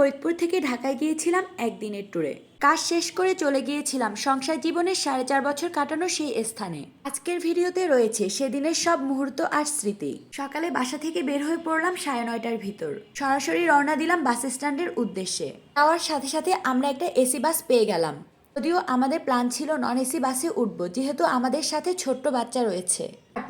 ফরিদপুর থেকে ঢাকায় গিয়েছিলাম একদিনের ট্যুরে। কাজ শেষ করে চলে গিয়েছিলাম সংসার জীবনের সাড়ে চার বছর কাটানো সেই স্থানে। আজকের ভিডিওতে রয়েছে সেদিনের সব মুহূর্ত আর স্মৃতি। সকালে বাসা থেকে বের হয়ে পড়লাম সাড়ে নয়টার ভিতর। সরাসরি রওনা দিলাম বাস স্ট্যান্ডের উদ্দেশ্যে। যাওয়ার সাথে সাথে আমরা একটা এসি বাস পেয়ে গেলাম। যদিও আমাদের প্ল্যান ছিল নন এসি বাসে উঠবো, যেহেতু আমাদের সাথে ছোট্ট বাচ্চা রয়েছে।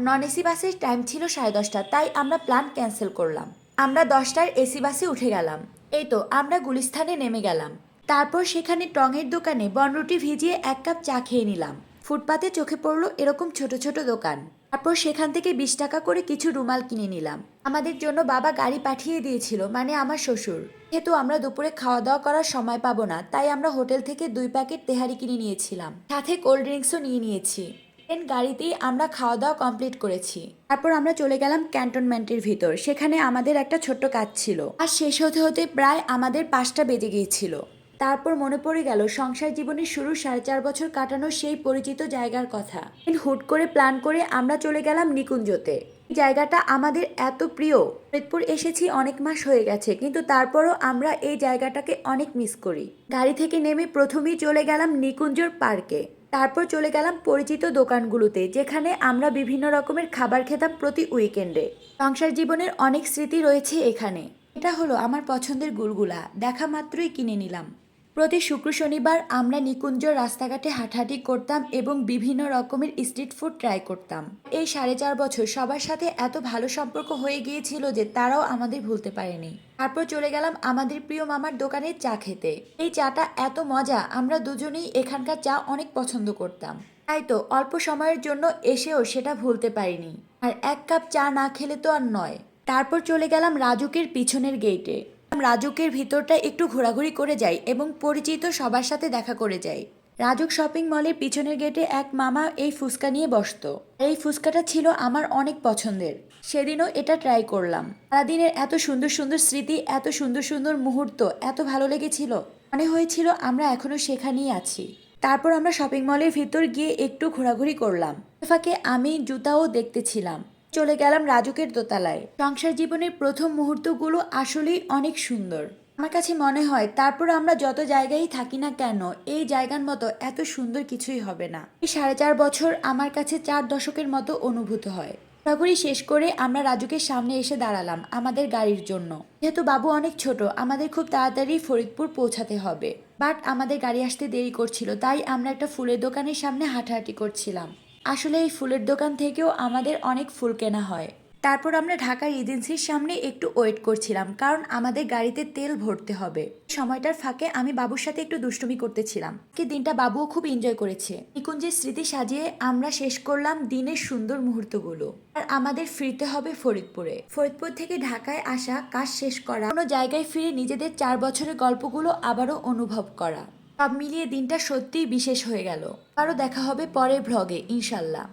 নন এসি বাসের টাইম ছিল সাড়ে দশটা, তাই আমরা প্ল্যান ক্যান্সেল করলাম। আমরা দশটার এসি বাসে উঠে গেলাম। এই তো আমরা গুলিস্থানে নেমে গেলাম। তারপর সেখানে টঙের দোকানে বনরুটি ভিজিয়ে এক কাপ চা খেয়ে নিলাম। ফুটপাতে চোখে পড়ল এরকম ছোট ছোট দোকান। তারপর সেখান থেকে বিশ টাকা করে কিছু রুমাল কিনে নিলাম। আমাদের জন্য বাবা গাড়ি পাঠিয়ে দিয়েছিল মানে আমার শ্বশুর। যেহেতু আমরা দুপুরে খাওয়া দাওয়া করার সময় পাবো না, তাই আমরা হোটেল থেকে দুই প্যাকেট তেহারি কিনে নিয়েছিলাম। সাথে কোল্ড ড্রিঙ্কসও নিয়ে নিয়েছি। ট্রেন গাড়িতেই আমরা খাওয়া দাওয়া কমপ্লিট করেছি। তারপর আমরা চলে গেলাম ক্যান্টনমেন্টের ভিতর। সেখানে আমাদের একটা ছোট্ট কাজ ছিল। আর শেষ হতে হতে প্রায় আমাদের পাঁচটা বেজে গিয়েছিল। তারপর মনে পড়ে গেল, সংসার জীবনের শুরু সাড়ে চার বছর কাটানো সেই পরিচিত জায়গার কথা। হুট করে প্ল্যান করে আমরা চলে গেলাম নিকুঞ্জতে। জায়গাটা আমাদের এত প্রিয়। ফরিদপুর এসেছি অনেক মাস হয়ে গেছে, কিন্তু তারপরও আমরা এই জায়গাটাকে অনেক মিস করি। গাড়ি থেকে নেমে প্রথমেই চলে গেলাম নিকুঞ্জর পার্কে তারপর চলে গেলাম পরিচিত দোকানগুলোতে, যেখানে আমরা বিভিন্ন রকমের খাবার খেতাম প্রতি উইকেন্ডে। সংসার জীবনের অনেক স্মৃতি রয়েছে এখানে। এটা হলো আমার পছন্দের গুলগুলা দেখা মাত্রই কিনে নিলাম। প্রতি শুক্র শনিবার আমরা নিকুঞ্জ রাস্তাঘাটে হাঁটাহাঁটি করতাম এবং বিভিন্ন রকমের স্ট্রিট ফুড ট্রাই করতাম। এই সাড়ে চার বছর সবার সাথে এত ভালো সম্পর্ক হয়ে গিয়েছিল যে তারাও আমাদের ভুলতে পারেনি। তারপর চলে গেলাম আমাদের প্রিয় মামার দোকানে চা খেতে। এই চাটা এত মজা, আমরা দুজনেই এখানকার চা অনেক পছন্দ করতাম। তাই তো অল্প সময়ের জন্য এসেও সেটা ভুলতে পারিনি। আর এক কাপ চা না খেলে তো আর নয়। তারপর চলে গেলাম রাজুকের পিছনের গেটে রাজুকের ভিতরটা একটু ঘোরাঘুরি করে যাই এবং পরিচিত সবার সাথে দেখা করে যাই। রাজুক শপিং মলের পিছনের গেটে এক মামা এই ফুচকা নিয়ে বসতো। এই ফুচকাটা ছিল আমার অনেক পছন্দের। সেদিনও এটা ট্রাই করলাম। সারাদিনের এত সুন্দর সুন্দর স্মৃতি, এত সুন্দর সুন্দর মুহূর্ত, এত ভালো লেগেছিল। মনে হয়েছিল আমরা এখনও সেখানেই আছি। তারপর আমরা শপিং মলের ভিতর গিয়ে একটু ঘোরাঘুরি করলাম। ফাঁকে আমি জুতাও দেখতেছিলাম চলে গেলাম রাজুকের দোতলায়। সংসার জীবনের প্রথম মুহূর্তগুলো আসলেই অনেক সুন্দর। আমার কাছে মনে হয়, তারপর আমরা যত জায়গায় থাকি না কেন, এই জায়গার মতো এত সুন্দর কিছুই হবে না। এই সাড়ে চার বছর আমার কাছে চার দশকের মতো অনুভূত হয়। ঘোরাঘুরি শেষ করে আমরা রাজুকের সামনে এসে দাঁড়ালাম আমাদের গাড়ির জন্য। যেহেতু বাবু অনেক ছোট, আমাদের খুব তাড়াতাড়ি ফরিদপুর পৌঁছাতে হবে। বাট আমাদের গাড়ি আসতে দেরি করছিল, তাই আমরা একটা ফুলের দোকানের সামনে হাঁটাহাঁটি করছিলাম। আসলে এই ফুলের দোকান থেকেও আমাদের অনেক ফুল কেনা হয়। তারপর আমরা ঢাকার এজেন্সির সামনে একটু ওয়েট করছিলাম, কারণ আমাদের গাড়িতে তেল ভরতে হবে। সময়টার ফাঁকে আমি বাবুর সাথে একটু দুষ্টুমি করতেছিলাম। কি দিনটা বাবুও খুব এনজয় করেছে। নিকুঞ্জের স্মৃতি সাজিয়ে আমরা শেষ করলাম দিনের সুন্দর মুহূর্তগুলো। আর আমাদের ফিরতে হবে ফরিদপুরে। ফরিদপুর থেকে ঢাকায় আসা কাজ শেষ করা, কোনো জায়গায় ফিরে নিজেদের চার বছরের গল্পগুলো আবারও অনুভব করা। সব মিলিয়ে দিনটা সত্যিই বিশেষ হয়ে গেল। আরও দেখা হবে পরের ভ্লগে ইনশাল্লাহ।